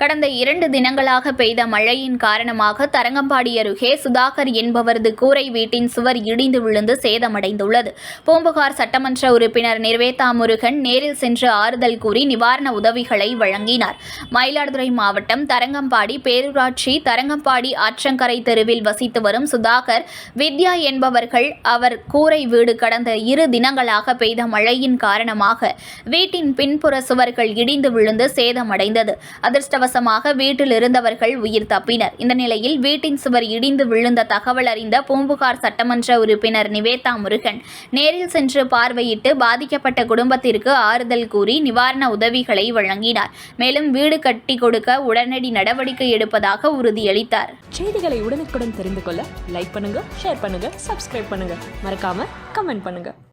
கடந்த இரண்டு தினங்களாக பெய்த மழையின் காரணமாக தரங்கம்பாடி அருகே சுதாகர் என்பவரது கூரை வீட்டின் சுவர் இடிந்து விழுந்து சேதமடைந்துள்ளது. பூம்புகார் சட்டமன்ற உறுப்பினர் நிர்வேதா முருகன் நேரில் சென்று ஆறுதல் கூறி நிவாரண உதவிகளை வழங்கினார். மயிலாடுதுறை மாவட்டம் தரங்கம்பாடி பேரூராட்சி தரங்கம்பாடி ஆற்றங்கரை தெருவில் வசித்து வரும் சுதாகர் வித்யா என்பவர்கள் அவர் கூரை வீடு கடந்த இரு தினங்களாக பெய்த மழையின் காரணமாக வீட்டின் பின்புற சுவர்கள் இடிந்து விழுந்து சேதமடைந்தது. அதிர்ஷ்டவசமாக வீட்டில் இருந்தவர்கள் உயிர் தப்பினர். இந்த நிலையில் வீட்டின் சுவர் இடிந்து விழுந்த தகவல் அறிந்த பூம்புகார் சட்டமன்ற உறுப்பினர் நிவேதா முருகன் நேரில் சென்று பார்வையிட்டு பாதிக்கப்பட்ட குடும்பத்திற்கு ஆறுதல் கூறி நிவாரண உதவிகளை வழங்கினார். மேலும் வீடு கட்டி கொடுக்க உடனடி நடவடிக்கை எடுப்பதாக உறுதியளித்தார். செய்திகளை உடனுக்குடன் தெரிந்து கொள்ள லைக் பண்ணுங்க ஷேர் பண்ணுங்க சப்ஸ்கிரைப் பண்ணுங்க. மறக்காம கமெண்ட் பண்ணுங்க.